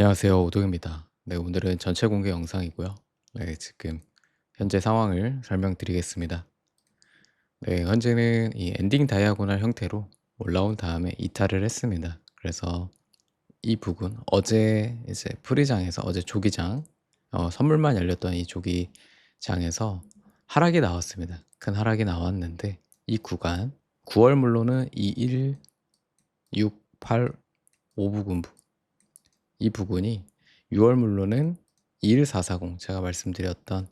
안녕하세요. 오동입니다. 네, 오늘은 전체 공개 영상이고요. 네, 지금 현재 상황을 설명드리겠습니다. 네, 현재는 이 엔딩 다이아고날 형태로 올라온 다음에 이탈을 했습니다. 그래서 이 부분 어제 이제 프리장에서 어제 조기장 어, 선물만 열렸던 이 조기장에서 하락이 나왔습니다. 큰 하락이 나왔는데 이 구간 9월 물로는 21, 6, 8, 5부근부 이 부분이 6월물로는 21440 제가 말씀드렸던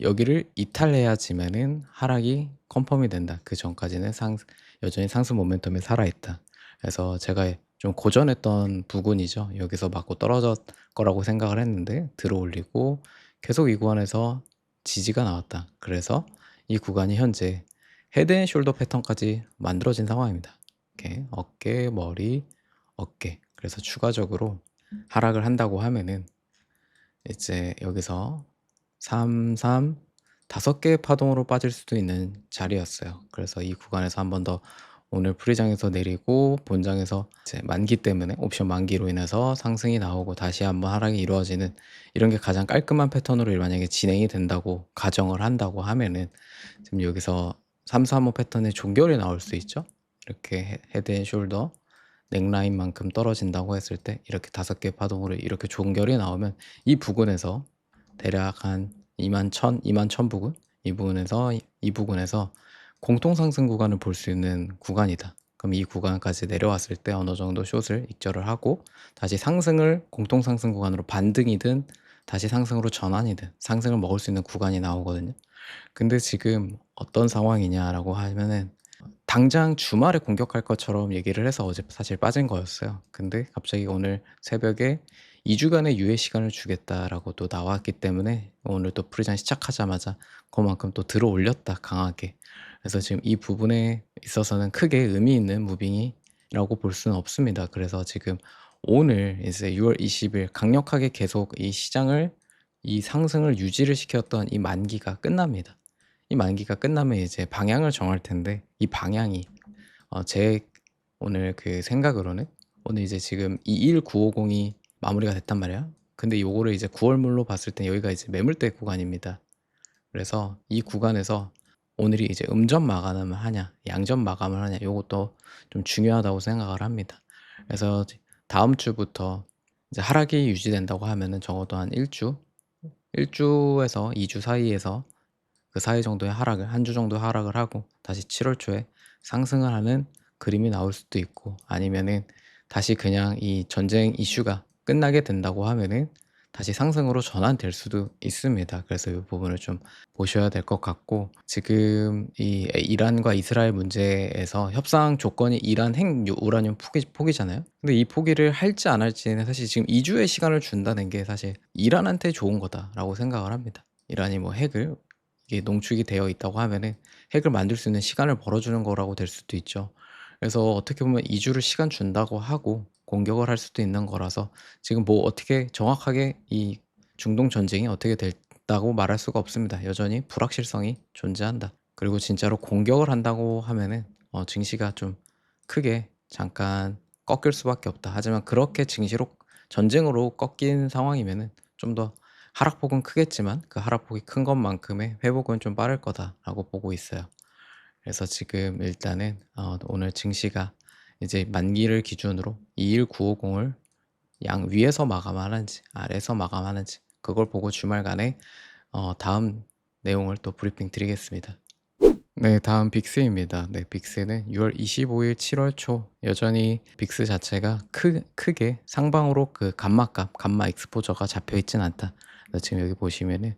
여기를 이탈해야지만은 하락이 컨펌이 된다. 그 전까지는 상 여전히 상승 모멘텀에 살아있다. 그래서 제가 좀 고전했던 부근이죠. 여기서 맞고 떨어졌 거라고 생각을 했는데 들어올리고 계속 이 구간에서 지지가 나왔다. 그래서 이 구간이 현재 헤드앤숄더 패턴까지 만들어진 상황입니다. 이렇게 어깨, 머리, 어깨. 그래서 추가적으로 하락을 한다고 하면은 이제 여기서 3, 3, 다섯 개의 파동으로 빠질 수도 있는 자리였어요. 그래서 이 구간에서 한 번 더 오늘 프리장에서 내리고 본장에서 이제 만기 때문에 옵션 만기로 인해서 상승이 나오고 다시 한번 하락이 이루어지는 이런 게 가장 깔끔한 패턴으로 만약에 진행이 된다고 가정을 한다고 하면은 지금 여기서 3, 3, 5 패턴의 종결이 나올 수 있죠. 이렇게 헤드 앤 숄더 넥라인만큼 떨어진다고 했을 때 이렇게 다섯 개 파동으로 이렇게 종결이 나오면 이 부근에서 대략 한 2만 1000, 2만 1000 부근 이 부분에서 이 부근에서 공통 상승 구간을 볼 수 있는 구간이다. 그럼 이 구간까지 내려왔을 때 어느 정도 숏을 익절을 하고 다시 상승을 공통 상승 구간으로 반등이든 다시 상승으로 전환이든 상승을 먹을 수 있는 구간이 나오거든요. 근데 지금 어떤 상황이냐라고 하면은 당장 주말에 공격할 것처럼 얘기를 해서 어제 사실 빠진 거였어요. 근데 갑자기 오늘 새벽에 2주간의 유예 시간을 주겠다라고 또 나왔기 때문에 오늘 또 프리장 시작하자마자 그만큼 또 들어 올렸다 강하게. 그래서 지금 이 부분에 있어서는 크게 의미 있는 무빙이라고 볼 수는 없습니다. 그래서 지금 오늘 이제 6월 20일 강력하게 계속 이 시장을 이 상승을 유지를 시켰던 이 만기가 끝납니다. 이 만기가 끝나면 이제 방향을 정할 텐데 이 방향이 어 제 오늘 그 생각으로는 오늘 이제 지금 21950이 마무리가 됐단 말이야. 근데 요거를 이제 9월물로 봤을 때 여기가 이제 매물대 구간입니다. 그래서 이 구간에서 오늘이 이제 음점 마감을 하냐, 양점 마감을 하냐, 요것도 좀 중요하다고 생각을 합니다. 그래서 다음 주부터 이제 하락이 유지된다고 하면은 적어도 한 1주, 1주에서 2주 사이에서 그 사이 정도의 하락을 한 주 정도 하락을 하고 다시 7월 초에 상승을 하는 그림이 나올 수도 있고 아니면은 다시 그냥 이 전쟁 이슈가 끝나게 된다고 하면은 다시 상승으로 전환될 수도 있습니다. 그래서 이 부분을 좀 보셔야 될 것 같고 지금 이 이란과 이스라엘 문제에서 협상 조건이 이란 핵 우라늄 포기, 포기잖아요. 근데 이 포기를 할지 안 할지는 사실 지금 2주의 시간을 준다는 게 사실 이란한테 좋은 거다라고 생각을 합니다. 이란이 뭐 핵을 이게 농축이 되어 있다고 하면은 핵을 만들 수 있는 시간을 벌어주는 거라고 될 수도 있죠. 그래서 어떻게 보면 2주를 시간 준다고 하고 공격을 할 수도 있는 거라서 지금 뭐 어떻게 정확하게 이 중동 전쟁이 어떻게 됐다고 말할 수가 없습니다. 여전히 불확실성이 존재한다. 그리고 진짜로 공격을 한다고 하면은 어, 증시가 좀 크게 잠깐 꺾일 수밖에 없다. 하지만 그렇게 증시로 전쟁으로 꺾인 상황이면은 좀 더 하락폭은 크겠지만 그 하락폭이 큰 것만큼의 회복은 좀 빠를 거다라고 보고 있어요. 그래서 지금 일단은 어, 오늘 증시가 이제 만기를 기준으로 21950을 양 위에서 마감하는지 아래에서 마감하는지 그걸 보고 주말간에 어, 다음 내용을 또 브리핑 드리겠습니다. 네, 다음 빅스입니다. 네, 빅스는 6월 25일, 7월 초 여전히 빅스 자체가 크, 크게 상방으로 그 감마값, 감마 익스포저가 잡혀 있진 않다. 지금 여기 보시면은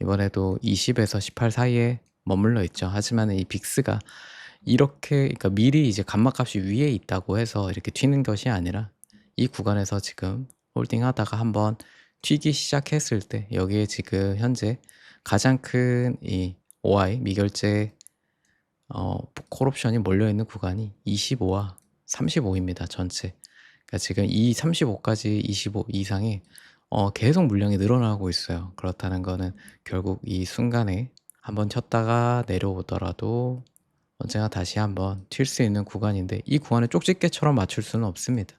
이번에도 20에서 18 사이에 머물러 있죠. 하지만 이 빅스가 이렇게 그러니까 미리 이제 감마값이 위에 있다고 해서 이렇게 튀는 것이 아니라 이 구간에서 지금 홀딩하다가 한번 튀기 시작했을 때 여기에 지금 현재 가장 큰 이 OI 미결제 어 콜옵션이 몰려 있는 구간이 25와 35입니다. 전체. 그러니까 지금 이 35까지 25 이상의 어 계속 물량이 늘어나고 있어요. 그렇다는 거는 결국 이 순간에 한번 쳤다가 내려오더라도 언젠가 다시 한번 튈 수 있는 구간인데 이 구간을 쪽집게처럼 맞출 수는 없습니다.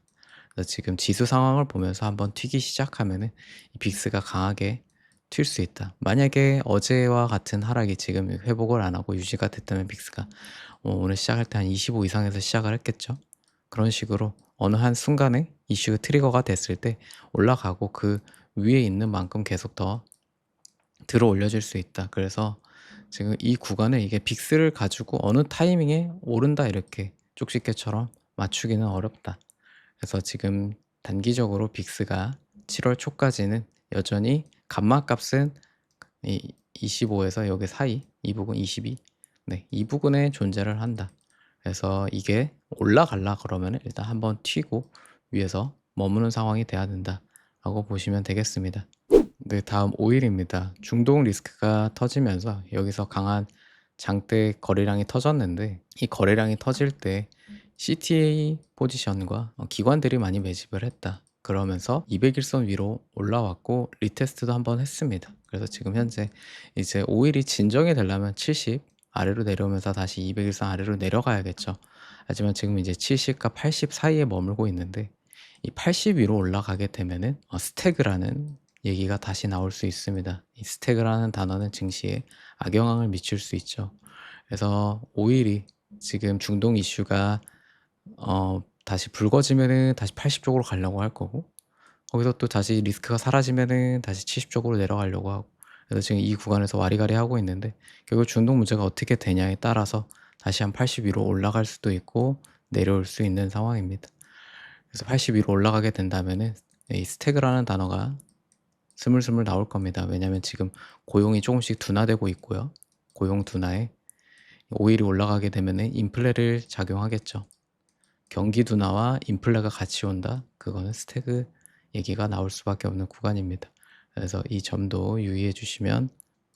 그래서 지금 지수 상황을 보면서 한번 튀기 시작하면은 이 빅스가 강하게 튈 수 있다. 만약에 어제와 같은 하락이 지금 회복을 안 하고 유지가 됐다면 빅스가 어 오늘 시작할 때 한 25 이상에서 시작을 했겠죠. 그런 식으로 어느 한 순간에 이슈 트리거가 됐을 때 올라가고 그 위에 있는 만큼 계속 더 들어 올려줄 수 있다. 그래서 지금 이 구간에 이게 빅스를 가지고 어느 타이밍에 오른다 이렇게 쪽집게처럼 맞추기는 어렵다. 그래서 지금 단기적으로 빅스가 7월 초까지는 여전히 감마 값은 이 25에서 여기 사이 이 부분 22 네, 이 부분에 존재를 한다. 그래서 이게 올라갈라 그러면 일단 한번 튀고 위에서 머무는 상황이 돼야 된다라고 보시면 되겠습니다. 네, 다음 5일입니다. 중동 리스크가 터지면서 여기서 강한 장대 거래량이 터졌는데 이 거래량이 터질 때 CTA 포지션과 어, 기관들이 많이 매집을 했다. 그러면서 200일선 위로 올라왔고 리테스트도 한번 했습니다. 그래서 지금 현재 이제 5일이 진정이 되려면 70 아래로 내려오면서 다시 200일선 아래로 내려가야겠죠. 하지만 지금 이제 70과 80 사이에 머물고 있는데 이 80 위로 올라가게 되면은 어, 스태그라는 얘기가 다시 나올 수 있습니다. 이 스태그라는 단어는 증시에 악영향을 미칠 수 있죠. 그래서 5일이 지금 중동 이슈가 어 다시 붉어지면은 다시 80 쪽으로 가려고 할 거고 거기서 또 다시 리스크가 사라지면은 다시 70 쪽으로 내려가려고 하고 그래서 지금 이 구간에서 와리가리 하고 있는데 결국 중동 문제가 어떻게 되냐에 따라서 다시 한 80 위로 올라갈 수도 있고 내려올 수 있는 상황입니다. 그래서 80 위로 올라가게 된다면은 이 스태그라는 단어가 스물스물 나올 겁니다. 왜냐하면 지금 고용이 조금씩 둔화되고 있고요. 고용 둔화에 오일이 올라가게 되면은 인플레를 작용하겠죠. 경기 둔화와 인플레가 같이 온다. 그거는 스태그 얘기가 나올 수밖에 없는 구간입니다. 그래서 이 점도 유의해 주시면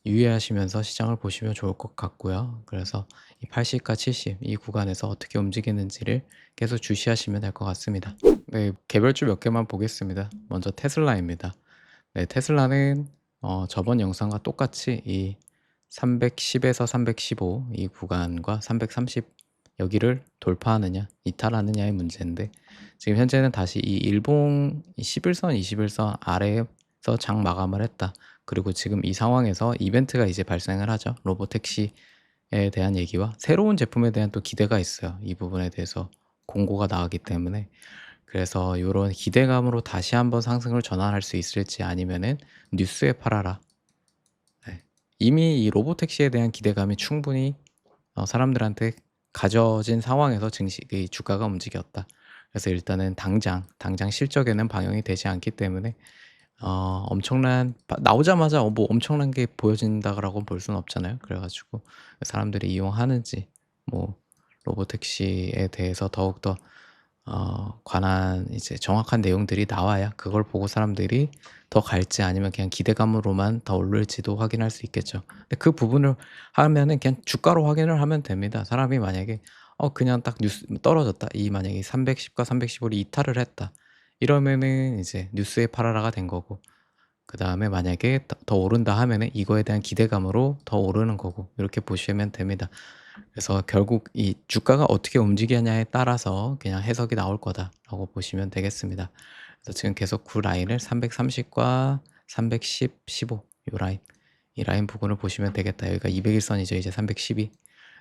유의하시면서 시장을 보시면 좋을 것 같고요. 그래서 이 80과 70 이 구간에서 어떻게 움직이는지를 계속 주시하시면 될 것 같습니다. 네, 개별주 몇 개만 보겠습니다. 먼저 테슬라입니다. 네, 테슬라는 어, 저번 영상과 똑같이 이 310에서 315 이 구간과 330 여기를 돌파하느냐 이탈하느냐의 문제인데 지금 현재는 다시 이 일봉 11선 21선 아래에서 장 마감을 했다. 그리고 지금 이 상황에서 이벤트가 이제 발생을 하죠. 로보택시에 대한 얘기와 새로운 제품에 대한 또 기대가 있어요. 이 부분에 대해서 공고가 나왔기 때문에 그래서 이런 기대감으로 다시 한번 상승을 전환할 수 있을지 아니면은 뉴스에 팔아라. 네. 이미 이 로보택시에 대한 기대감이 충분히 어, 사람들한테 가져진 상황에서 증시 그 주가가 움직였다. 그래서 일단은 당장 당장 실적에는 반영이 되지 않기 때문에 어 엄청난 나오자마자 어, 뭐 엄청난 게 보여진다라고 볼 수는 없잖아요. 그래 가지고 사람들이 이용하는지 뭐 로보택시에 대해서 더욱더 어 관한 이제 정확한 내용들이 나와야 그걸 보고 사람들이 더 갈지 아니면 그냥 기대감으로만 더 오를지도 확인할 수 있겠죠. 근데 그 부분을 하면은 그냥 주가로 확인을 하면 됩니다. 사람이 만약에 어 그냥 딱 뉴스 떨어졌다. 이 만약에 310과 315를 이탈을 했다. 이러면은 이제 뉴스의 파라라가 된 거고 그다음에 만약에 더 오른다 하면은 이거에 대한 기대감으로 더 오르는 거고 이렇게 보시면 됩니다. 그래서 결국 이 주가가 어떻게 움직이냐에 따라서 그냥 해석이 나올 거다라고 보시면 되겠습니다. 그래서 지금 계속 그 라인을 330과 310, 15 요 라인 이 라인 부분을 보시면 되겠다. 여기가 200일선이죠. 이제 312.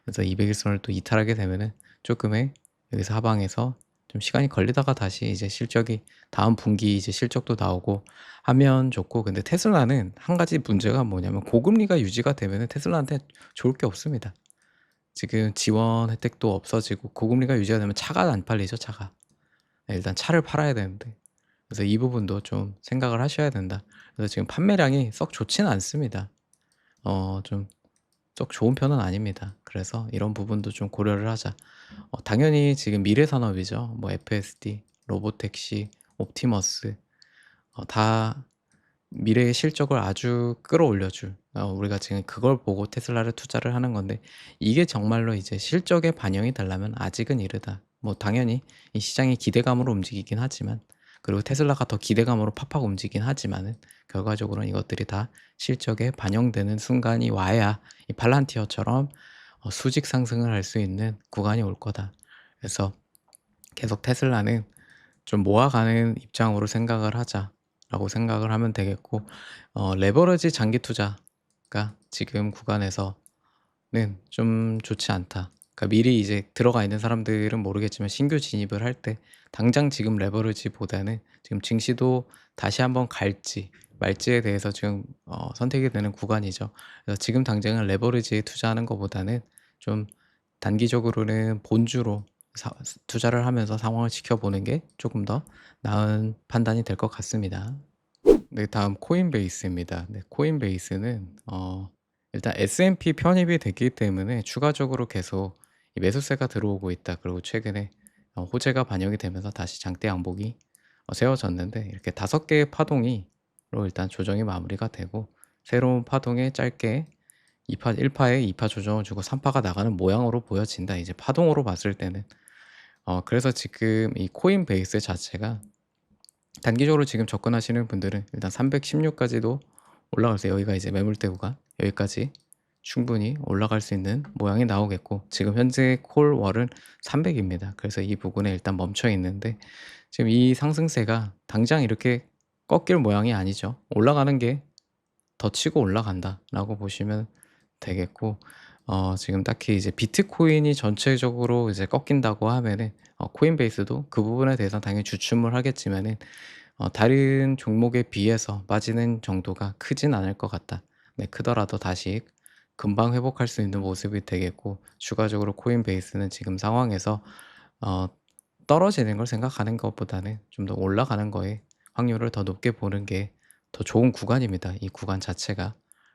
그래서 200일선을 또 이탈하게 되면은 조금의 여기서 하방에서 좀 시간이 걸리다가 다시 이제 실적이 다음 분기 이제 실적도 나오고 하면 좋고 근데 테슬라는 한 가지 문제가 뭐냐면 고금리가 유지가 되면은 테슬라한테 좋을 게 없습니다. 지금 지원 혜택도 없어지고 고금리가 유지가 되면 차가 안 팔리죠, 차가. 네, 일단 차를 팔아야 되는데. 그래서 이 부분도 좀 생각을 하셔야 된다. 그래서 지금 판매량이 썩 좋지는 않습니다. 어, 좀 썩 좋은 편은 아닙니다. 그래서 이런 부분도 좀 고려를 하자. 어, 당연히 지금 미래 산업이죠. 뭐 FSD, 로보택시, 옵티머스 어, 다 미래의 실적을 아주 끌어올려 줄 어, 우리가 지금 그걸 보고 테슬라를 투자를 하는 건데 이게 정말로 이제 실적에 반영이 되려면 아직은 이르다. 뭐 당연히 이 시장이 기대감으로 움직이긴 하지만 그리고 테슬라가 더 기대감으로 팍팍 움직이긴 하지만은 결과적으로는 이것들이 다 실적에 반영되는 순간이 와야 이 팔란티어처럼 어, 수직 상승을 할 수 있는 구간이 올 거다. 그래서 계속 테슬라는 좀 모아가는 입장으로 생각을 하자라고 생각을 하면 되겠고 어 레버리지 장기 투자가 지금 구간에서는 좀 좋지 않다. 그러니까 미리 이제 들어가 있는 사람들은 모르겠지만 신규 진입을 할 때 당장 지금 레버리지보다는 지금 증시도 다시 한번 갈지 말지에 대해서 지금 어 선택이 되는 구간이죠. 그래서 지금 당장은 레버리지에 투자하는 것보다는 좀 단기적으로는 본주로 사 투자를 하면서 상황을 지켜보는 게 조금 더 나은 판단이 될 것 같습니다. 네 다음 코인베이스입니다. 네 코인베이스는 어 일단 S&P 편입이 됐기 때문에 추가적으로 계속 이 매수세가 들어오고 있다. 그리고 최근에 어 호재가 반영이 되면서 다시 장대 양봉이 어 세워졌는데 이렇게 5 개의 파동이 로 일단 조정이 마무리가 되고 새로운 파동에 짧게 2파 1파에 2파 조정을 주고 3파가 나가는 모양으로 보여진다. 이제 파동으로 봤을 때는. 어 그래서 지금 이 코인 베이스 자체가 단기적으로 지금 접근하시는 분들은 일단 316 까지도 올라가세요. 여기가 이제 매물대 구간 여기까지 충분히 올라갈 수 있는 모양이 나오겠고 지금 현재 콜월은 300 입니다. 그래서 이 부분에 일단 멈춰 있는데 지금 이 상승세가 당장 이렇게 꺾일 모양이 아니죠. 올라가는 게 더 치고 올라간다 라고 보시면 되겠고 어 지금 딱히 이제 비트코인이 전체적으로 이제 꺾인다고 하면은 어 코인베이스도 그 부분에 대해서 당연히 주춤을 하겠지만은 어 다른 종목에 비해서 빠지는 정도가 크진 않을 것 같다. 네 크더라도 다시 금방 회복할 수 있는 모습이 되겠고 추가적으로 코인베이스는 지금 상황에서 어 떨어지는 걸 생각하는 것보다는 좀 더 올라가는 거에 확률을 더 높게 보는 게 더 좋은 구간입니다, 이 구간 자체가.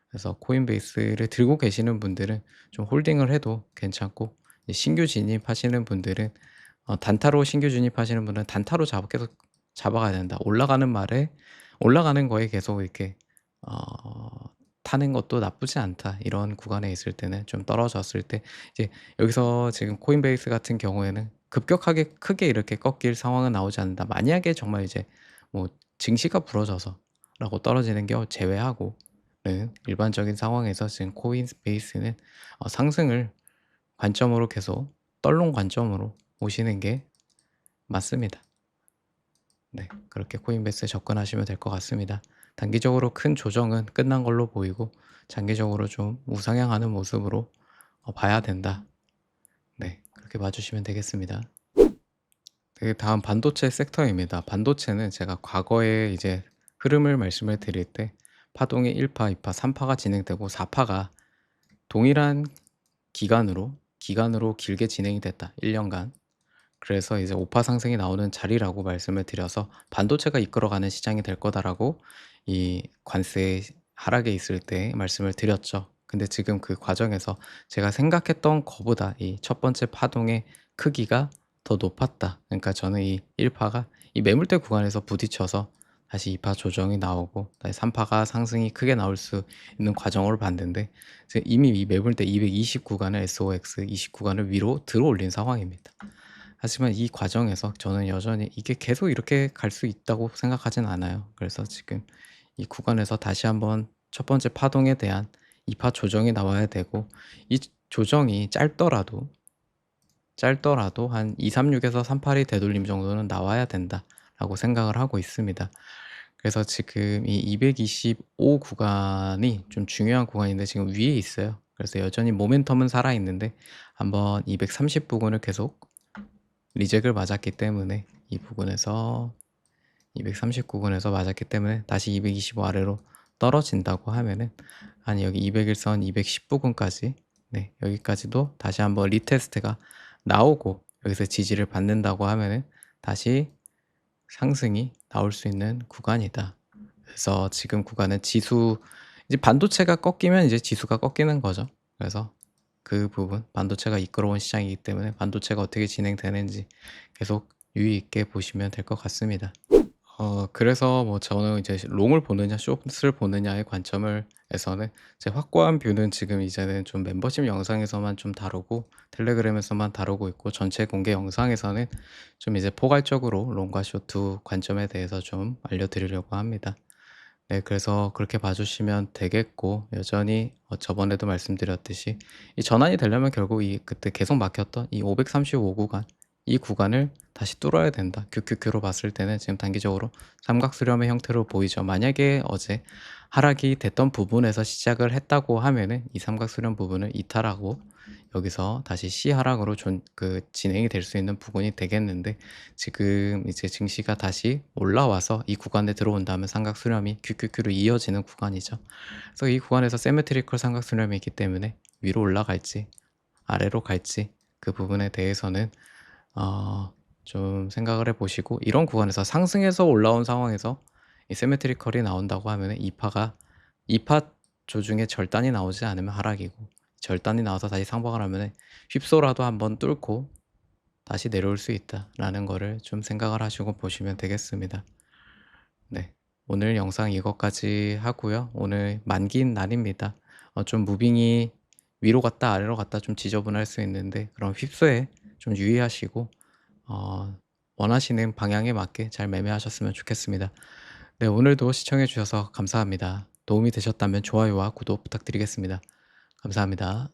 그래서 코인베이스를 들고 계시는 분들은 좀 홀딩을 해도 괜찮고 신규 진입하시는 분들은 어 단타로 신규 진입하시는 분은 단타로 잡아 계속 잡아가야 된다. 올라가는 말에 올라가는 거에 계속 이렇게 어 타는 것도 나쁘지 않다. 이런 구간에 있을 때는 좀 떨어졌을 때 이제 여기서 지금 코인베이스 같은 경우에는 급격하게 크게 이렇게 꺾일 상황은 나오지 않는다. 만약에 정말 이제 뭐 증시가 부러져서라고 떨어지는 경우 제외하고 는 일반적인 상황에서 지금 코인베이스는 어 상승을 관점으로 계속 떨롱 관점으로 보시는 게 맞습니다. 네 그렇게 코인베이스에 접근하시면 될 것 같습니다. 단기적으로 큰 조정은 끝난 걸로 보이고 장기적으로 좀 우상향하는 모습으로 어 봐야 된다. 네 그렇게 봐 주시면 되겠습니다. 네 다음 반도체 섹터입니다. 반도체는 제가 과거에 이제 흐름을 말씀을 드릴 때 파동이 1파, 2파, 3파가 진행되고 4파가 동일한 기간으로 기간으로 길게 진행이 됐다. 1 년간. 그래서 이제 5파 상승이 나오는 자리라고 말씀을 드려서 '반도체가 이끌어가는 시장이 될 거다.'라고 이 관세 하락에 있을 때 말씀을 드렸죠. 근데 지금 그 과정에서 제가 생각했던 거보다 이 첫 번째 파동의 크기가 더 높았다. 그러니까 저는 이 1 파가 이 매물대 구간에서 부딪혀서 다시 2파 조정이 나오고 다시 3 파가 상승이 크게 나올 수 있는 과정으로 봤는데 이미 이 매물대 220 구간을 SOX 20 구간을 위로 들어 올린 상황입니다. 하지만 이 과정에서 저는 여전히 이게 계속 이렇게 갈 수 있다고 생각하진 않아요. 그래서 지금 이 구간에서 다시 한번 첫 번째 파동에 대한 2파 조정이 나와야 되고 이 조정이 짧더라도 짧더라도 한 236에서 38이 되돌림 정도는 나와야 된다라고 생각을 하고 있습니다. 그래서 지금 이 225 구간이 좀 중요한 구간인데 지금 위에 있어요. 그래서 여전히 모멘텀은 살아 있는데 한번 230 부근을 계속 리젝을 맞았기 때문에 이 부분에서 230 부근에서 맞았기 때문에 다시 225 아래로 떨어진다고 하면은 한 여기 201선 210 부근까지 네 여기까지도 다시 한번 리테스트가 나오고 여기서 지지를 받는다고 하면은 다시 상승이 나올 수 있는 구간이다. 그래서 지금 구간은 지수 이제 반도체가 꺾이면 이제 지수가 꺾이는 거죠. 그래서 그 부분 반도체가 이끌어온 시장이기 때문에 반도체가 어떻게 진행되는지 계속 유의 있게 보시면 될 것 같습니다. 어 그래서 뭐 저는 이제 롱을 보느냐 숏을 보느냐의 관점을 에서는 제 확고한 뷰는 지금 이제는 좀 멤버십 영상에서만 좀 다루고 텔레그램에서만 다루고 있고 전체 공개 영상에서는 좀 이제 포괄적으로 롱과 숏 두 관점에 대해서 좀 알려드리려고 합니다. 네 그래서 그렇게 봐 주시면 되겠고 여전히 어 저번에도 말씀드렸듯이 이 전환이 되려면 결국 이 그때 계속 막혔던 이 535 구간 이 구간을 다시 뚫어야 된다. QQQ로 봤을 때는 지금 단기적으로 삼각수렴의 형태로 보이죠. 만약에 어제 하락이 됐던 부분에서 시작을 했다고 하면은 이 삼각수렴 부분을 이탈하고 여기서 다시 C 하락으로 존 그 진행이 될 수 있는 부분이 되겠는데 지금 이제 증시가 다시 올라와서 이 구간에 들어온다면 삼각 수렴이 QQQ로 이어지는 구간이죠. 그래서 이 구간에서 시메트리컬 삼각 수렴이 있기 때문에 위로 올라갈지 아래로 갈지 그 부분에 대해서는 어 좀 생각을 해 보시고 이런 구간에서 상승해서 올라온 상황에서 이 시메트리컬이 나온다고 하면은 2파가 2파 조중에 절단이 나오지 않으면 하락이고 절단이 나와서 다시 상방을 하면은 휩소라도 한번 뚫고 다시 내려올 수 있다라는 거를 좀 생각을 하시고 보시면 되겠습니다. 네. 오늘 영상 이것까지 하고요. 오늘 만기인 날입니다. 어 좀 무빙이 위로 갔다 아래로 갔다 좀 지저분할 수 있는데 그런 휩소에 좀 유의하시고 어 원하시는 방향에 맞게 잘 매매하셨으면 좋겠습니다. 네. 오늘도 시청해 주셔서 감사합니다. 도움이 되셨다면 좋아요와 구독 부탁드리겠습니다. 감사합니다.